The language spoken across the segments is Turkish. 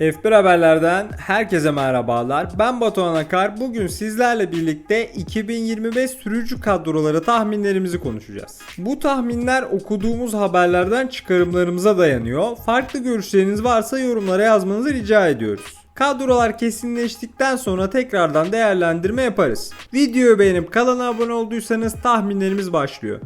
F1 haberlerden herkese merhabalar. Ben Batuhan Akar. Bugün sizlerle birlikte 2025 sürücü kadroları tahminlerimizi konuşacağız. Bu tahminler okuduğumuz haberlerden çıkarımlarımıza dayanıyor. Farklı görüşleriniz varsa yorumlara yazmanızı rica ediyoruz. Kadrolar kesinleştikten sonra tekrardan değerlendirme yaparız. Videoyu beğenip kanala abone olduysanız tahminlerimiz başlıyor.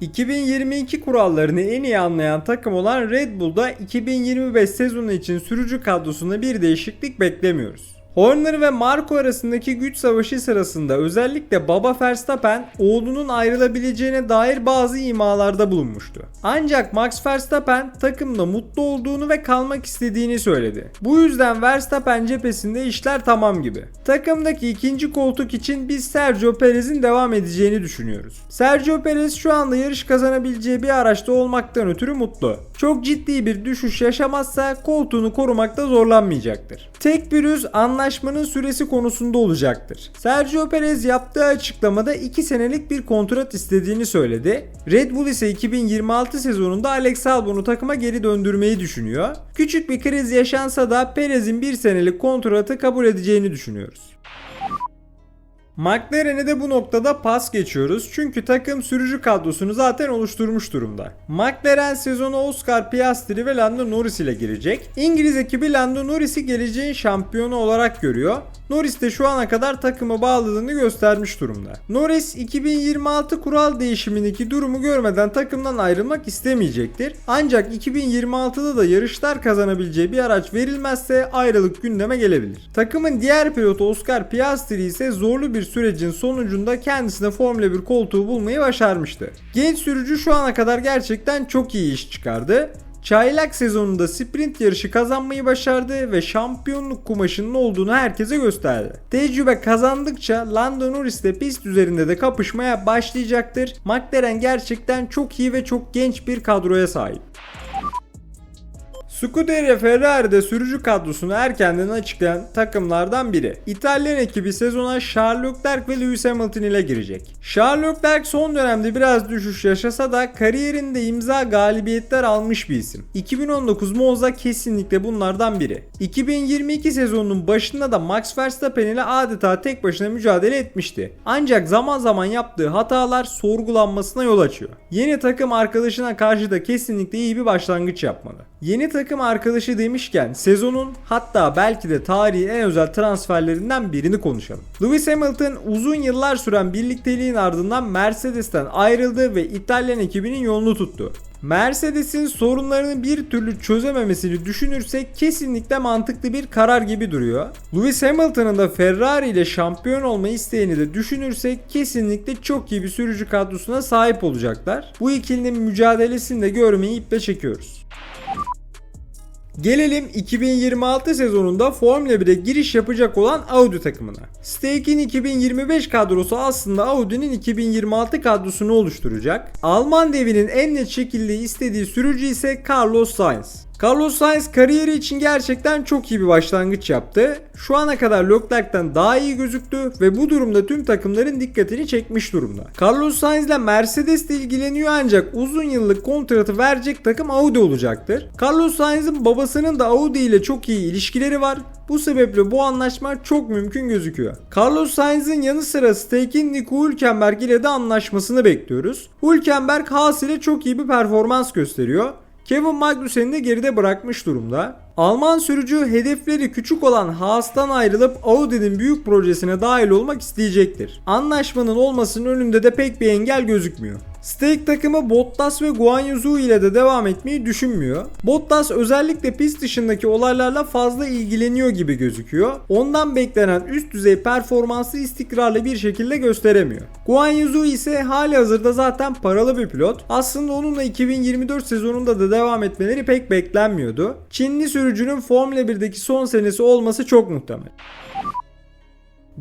2022 kurallarını en iyi anlayan takım olan Red Bull'da 2025 sezonu için sürücü kadrosunda bir değişiklik beklemiyoruz. Horner ve Marco arasındaki güç savaşı sırasında özellikle baba Verstappen oğlunun ayrılabileceğine dair bazı imalarda bulunmuştu. Ancak Max Verstappen takımda mutlu olduğunu ve kalmak istediğini söyledi. Bu yüzden Verstappen cephesinde işler tamam gibi. Takımdaki ikinci koltuk için biz Sergio Perez'in devam edeceğini düşünüyoruz. Sergio Perez şu anda yarış kazanabileceği bir araçta olmaktan ötürü mutlu. Çok ciddi bir düşüş yaşamazsa koltuğunu korumakta zorlanmayacaktır. Tek pürüz anlaşmanın süresi konusunda olacaktır. Sergio Perez yaptığı açıklamada 2 senelik bir kontrat istediğini söyledi. Red Bull ise 2026 sezonunda Alex Albon'u takıma geri döndürmeyi düşünüyor. Küçük bir kriz yaşansa da Perez'in 1 senelik kontratı kabul edeceğini düşünüyoruz. McLaren'e de bu noktada pas geçiyoruz çünkü takım sürücü kadrosunu zaten oluşturmuş durumda. McLaren sezonu Oscar Piastri ve Lando Norris ile girecek. İngiliz ekibi Lando Norris'i geleceğin şampiyonu olarak görüyor. Norris de şu ana kadar takımı bağladığını göstermiş durumda. Norris 2026 kural değişimindeki durumu görmeden takımdan ayrılmak istemeyecektir. Ancak 2026'da da yarışlar kazanabileceği bir araç verilmezse ayrılık gündeme gelebilir. Takımın diğer pilotu Oscar Piastri ise zorlu bir sürecin sonucunda kendisine Formula 1 koltuğu bulmayı başarmıştı. Genç sürücü şu ana kadar gerçekten çok iyi iş çıkardı. Çaylak sezonunda sprint yarışı kazanmayı başardı ve şampiyonluk kumaşının olduğunu herkese gösterdi. Tecrübe kazandıkça Lando Norris de pist üzerinde de kapışmaya başlayacaktır. McLaren gerçekten çok iyi ve çok genç bir kadroya sahip. Scuderia Ferrari'de sürücü kadrosunu erkenden açıklayan takımlardan biri. İtalyan ekibi sezona Charles Leclerc ve Lewis Hamilton ile girecek. Charles Leclerc son dönemde biraz düşüş yaşasa da kariyerinde imza galibiyetler almış bir isim. 2019 Monza kesinlikle bunlardan biri. 2022 sezonunun başında da Max Verstappen ile adeta tek başına mücadele etmişti. Ancak zaman zaman yaptığı hatalar sorgulanmasına yol açıyor. Yeni takım arkadaşına karşı da kesinlikle iyi bir başlangıç yapmalı. Yeni takım arkadaşı demişken sezonun hatta belki de tarihin en özel transferlerinden birini konuşalım. Lewis Hamilton uzun yıllar süren birlikteliğin ardından Mercedes'ten ayrıldı ve İtalyan ekibinin yolunu tuttu. Mercedes'in sorunlarını bir türlü çözememesini düşünürsek kesinlikle mantıklı bir karar gibi duruyor. Lewis Hamilton'ın da Ferrari ile şampiyon olma isteğini de düşünürsek kesinlikle çok iyi bir sürücü kadrosuna sahip olacaklar. Bu ikilinin mücadelesini de görmeyi iple çekiyoruz. Gelelim 2026 sezonunda Formula 1'e giriş yapacak olan Audi takımına. Steak'in 2025 kadrosu aslında Audi'nin 2026 kadrosunu oluşturacak. Alman devinin en net şekilde istediği sürücü ise Carlos Sainz. Carlos Sainz kariyeri için gerçekten çok iyi bir başlangıç yaptı. Şu ana kadar Leclerc'ten daha iyi gözüktü ve bu durumda tüm takımların dikkatini çekmiş durumda. Carlos Sainz ile Mercedes ile ilgileniyor ancak uzun yıllık kontratı verecek takım Audi olacaktır. Carlos Sainz'in babasının da Audi ile çok iyi ilişkileri var. Bu sebeple bu anlaşma çok mümkün gözüküyor. Carlos Sainz'in yanı sıra Steak'in Nico Hülkenberg ile de anlaşmasını bekliyoruz. Hülkenberg Haas ile çok iyi bir performans gösteriyor. Kevin Magnussen'i de geride bırakmış durumda. Alman sürücü hedefleri küçük olan Haas'tan ayrılıp Audi'nin büyük projesine dahil olmak isteyecektir. Anlaşmanın olmasının önünde de pek bir engel gözükmüyor. Stake takımı Bottas ve Guan Yu Zhou ile de devam etmeyi düşünmüyor. Bottas özellikle pist dışındaki olaylarla fazla ilgileniyor gibi gözüküyor. Ondan beklenen üst düzey performansı istikrarlı bir şekilde gösteremiyor. Guan Yu Zhou ise hali hazırda zaten paralı bir pilot. Aslında onunla 2024 sezonunda da devam etmeleri pek beklenmiyordu. Çinli sürücünün Formula 1'deki son senesi olması çok muhtemel.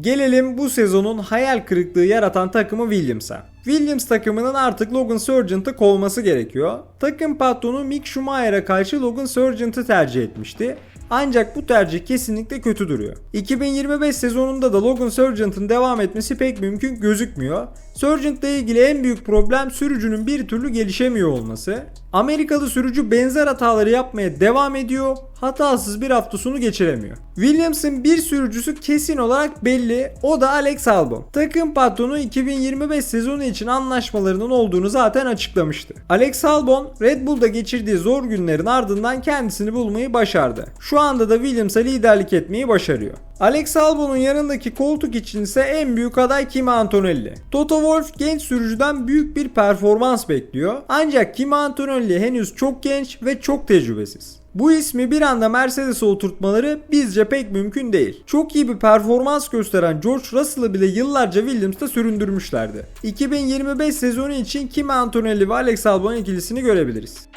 Gelelim bu sezonun hayal kırıklığı yaratan takımı Williams'a. Williams takımının artık Logan Sargent'ı kovması gerekiyor. Takım patronu Mick Schumacher'a karşı Logan Sargent'ı tercih etmişti. Ancak bu tercih kesinlikle kötü duruyor. 2025 sezonunda da Logan Sargent'ın devam etmesi pek mümkün gözükmüyor. Sargent'la ilgili en büyük problem sürücünün bir türlü gelişemiyor olması. Amerikalı sürücü benzer hataları yapmaya devam ediyor, hatasız bir hafta sonu geçiremiyor. Williams'ın bir sürücüsü kesin olarak belli, o da Alex Albon. Takım patronu 2025 sezonu için anlaşmalarının olduğunu zaten açıklamıştı. Alex Albon, Red Bull'da geçirdiği zor günlerin ardından kendisini bulmayı başardı. Şu anda da Williams'a liderlik etmeyi başarıyor. Alex Albon'un yanındaki koltuk için ise en büyük aday Kimi Antonelli. Toto Wolff genç sürücüden büyük bir performans bekliyor. Ancak Kimi Antonelli henüz çok genç ve çok tecrübesiz. Bu ismi bir anda Mercedes'e oturtmaları bizce pek mümkün değil. Çok iyi bir performans gösteren George Russell'ı bile yıllarca Williams'ta süründürmüşlerdi. 2025 sezonu için Kimi Antonelli ve Alex Albon ikilisini görebiliriz.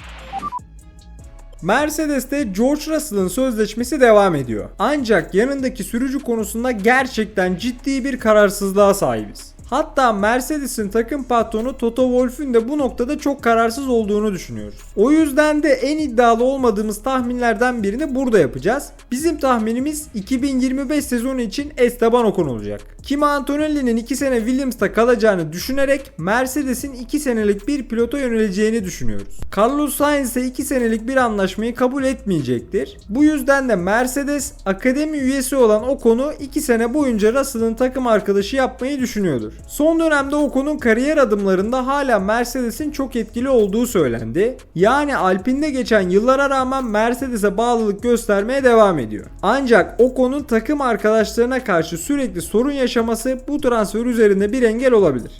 Mercedes'te George Russell'ın sözleşmesi devam ediyor. Ancak yanındaki sürücü konusunda gerçekten ciddi bir kararsızlığa sahibiz. Hatta Mercedes'in takım patronu Toto Wolff'ün de bu noktada çok kararsız olduğunu düşünüyoruz. O yüzden de en iddialı olmadığımız tahminlerden birini burada yapacağız. Bizim tahminimiz 2025 sezonu için Esteban Ocon olacak. Kimi Antonelli'nin 2 sene Williams'ta kalacağını düşünerek Mercedes'in 2 senelik bir pilota yöneleceğini düşünüyoruz. Carlos Sainz ise 2 senelik bir anlaşmayı kabul etmeyecektir. Bu yüzden de Mercedes akademi üyesi olan Ocon'u 2 sene boyunca Russell'ın takım arkadaşı yapmayı düşünüyordur. Son dönemde Ocon'un kariyer adımlarında hala Mercedes'in çok etkili olduğu söylendi. Yani Alpine'de geçen yıllara rağmen Mercedes'e bağlılık göstermeye devam ediyor. Ancak Ocon'un takım arkadaşlarına karşı sürekli sorun yaşaması bu transfer üzerinde bir engel olabilir.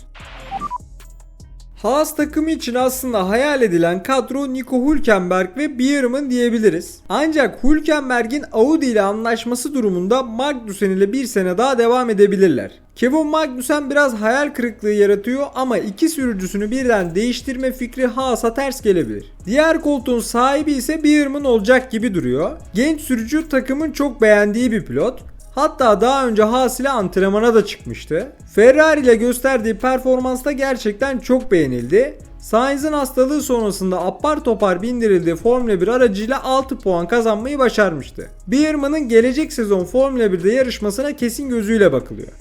Haas takımı için aslında hayal edilen kadro Nico Hülkenberg ve Bierman diyebiliriz. Ancak Hülkenberg'in Audi ile anlaşması durumunda Magnussen ile bir sene daha devam edebilirler. Kevin Magnussen biraz hayal kırıklığı yaratıyor ama iki sürücüsünü birden değiştirme fikri Haas'a ters gelebilir. Diğer koltuğun sahibi ise Bierman olacak gibi duruyor. Genç sürücü takımın çok beğendiği bir pilot. Hatta daha önce Haas ile antrenmana da çıkmıştı. Ferrari ile gösterdiği performansta gerçekten çok beğenildi. Sainz'in hastalığı sonrasında apar topar bindirildiği Formula 1 aracıyla 6 puan kazanmayı başarmıştı. Bierman'ın gelecek sezon Formula 1'de yarışmasına kesin gözüyle bakılıyor.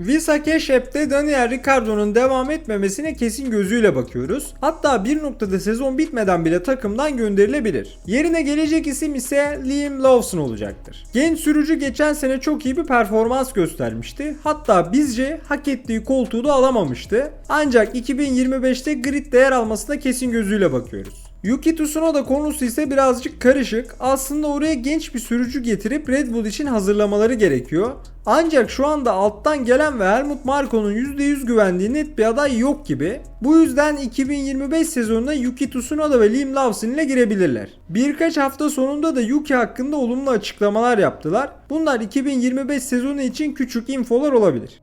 Visa Cash App'te Daniel Ricciardo'nun devam etmemesine kesin gözüyle bakıyoruz. Hatta bir noktada sezon bitmeden bile takımdan gönderilebilir. Yerine gelecek isim ise Liam Lawson olacaktır. Genç sürücü geçen sene çok iyi bir performans göstermişti. Hatta bizce hak ettiği koltuğu da alamamıştı. Ancak 2025'te gridde yer almasına kesin gözüyle bakıyoruz. Yuki Tsunoda konusu ise birazcık karışık. Aslında oraya genç bir sürücü getirip Red Bull için hazırlamaları gerekiyor. Ancak şu anda alttan gelen ve Helmut Marko'nun %100 güvendiği net bir aday yok gibi. Bu yüzden 2025 sezonuna Yuki Tsunoda ve Liam Lawson ile girebilirler. Birkaç hafta sonunda da Yuki hakkında olumlu açıklamalar yaptılar. Bunlar 2025 sezonu için küçük infolar olabilir.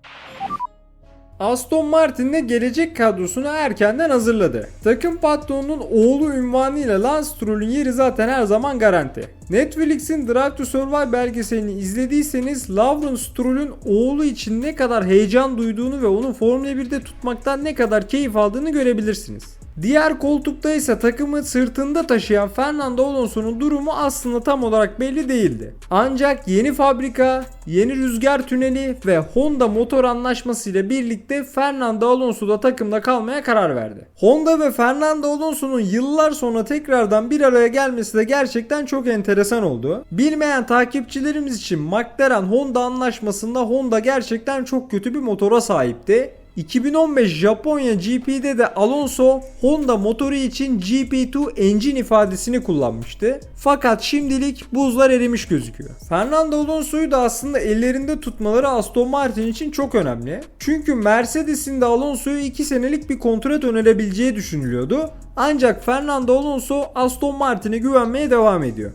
Aston Martin de gelecek kadrosunu erkenden hazırladı. Takım patronunun oğlu ünvanıyla Lance Stroll'ün yeri zaten her zaman garanti. Netflix'in Drive to Survive belgeselini izlediyseniz Lawrence Stroll'ün oğlu için ne kadar heyecan duyduğunu ve onu Formula 1'de tutmaktan ne kadar keyif aldığını görebilirsiniz. Diğer koltukta ise takımı sırtında taşıyan Fernando Alonso'nun durumu aslında tam olarak belli değildi. Ancak yeni fabrika, yeni rüzgar tüneli ve Honda motor anlaşması ile birlikte Fernando Alonso da takımda kalmaya karar verdi. Honda ve Fernando Alonso'nun yıllar sonra tekrardan bir araya gelmesi de gerçekten çok enteresan oldu. Bilmeyen takipçilerimiz için McLaren Honda anlaşmasında Honda gerçekten çok kötü bir motora sahipti. 2015 Japonya GP'de de Alonso Honda motoru için GP2 engine ifadesini kullanmıştı. Fakat şimdilik buzlar erimiş gözüküyor. Fernando Alonso'yu da aslında ellerinde tutmaları Aston Martin için çok önemli. Çünkü Mercedes'in de Alonso'yu 2 senelik bir kontrat önerebileceği düşünülüyordu. Ancak Fernando Alonso Aston Martin'e güvenmeye devam ediyor.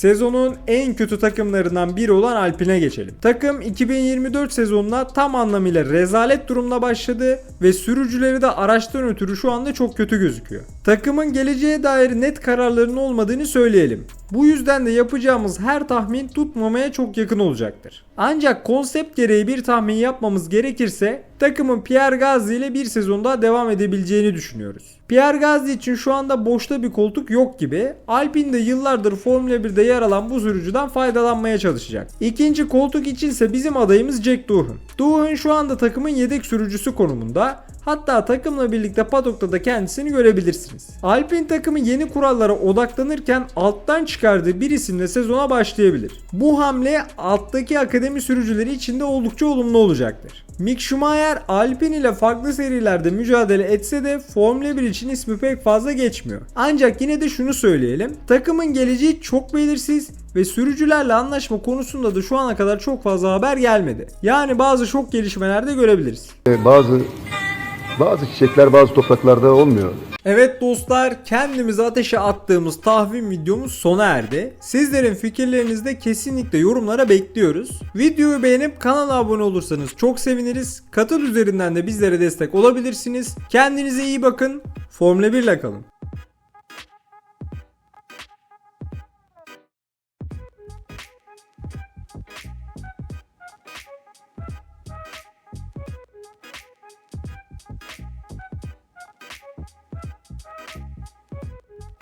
Sezonun en kötü takımlarından biri olan Alpine geçelim. Takım 2024 sezonuna tam anlamıyla rezalet durumda başladı ve sürücüleri de araçtan ötürü şu anda çok kötü gözüküyor. Takımın geleceğe dair net kararlarının olmadığını söyleyelim. Bu yüzden de yapacağımız her tahmin tutmamaya çok yakın olacaktır. Ancak konsept gereği bir tahmin yapmamız gerekirse takımın Pierre Gasly ile bir sezon daha devam edebileceğini düşünüyoruz. Pierre Gasly için şu anda boşta bir koltuk yok gibi. Alpine de yıllardır Formula 1'de yer alan bu sürücüden faydalanmaya çalışacak. İkinci koltuk içinse bizim adayımız Jack Doohan. Doohan şu anda takımın yedek sürücüsü konumunda. Hatta takımla birlikte padokta da kendisini görebilirsiniz. Alpine takımı yeni kurallara odaklanırken alttan çıkardığı bir isimle sezona başlayabilir. Bu hamle alttaki akademi sürücüleri için de oldukça olumlu olacaktır. Mick Schumacher Alpine ile farklı serilerde mücadele etse de Formula 1 için ismi pek fazla geçmiyor. Ancak yine de şunu söyleyelim. Takımın geleceği çok belirsiz ve sürücülerle anlaşma konusunda da şu ana kadar çok fazla haber gelmedi. Yani bazı şok gelişmeler de görebiliriz. Ee, Bazı bazı çiçekler bazı topraklarda olmuyor. Evet dostlar kendimizi ateşe attığımız tahvim videomuz sona erdi. Sizlerin fikirlerinizi de kesinlikle yorumlara bekliyoruz. Videoyu beğenip kanala abone olursanız çok seviniriz. Katıl üzerinden de bizlere destek olabilirsiniz. Kendinize iyi bakın. Formula 1 ile kalın.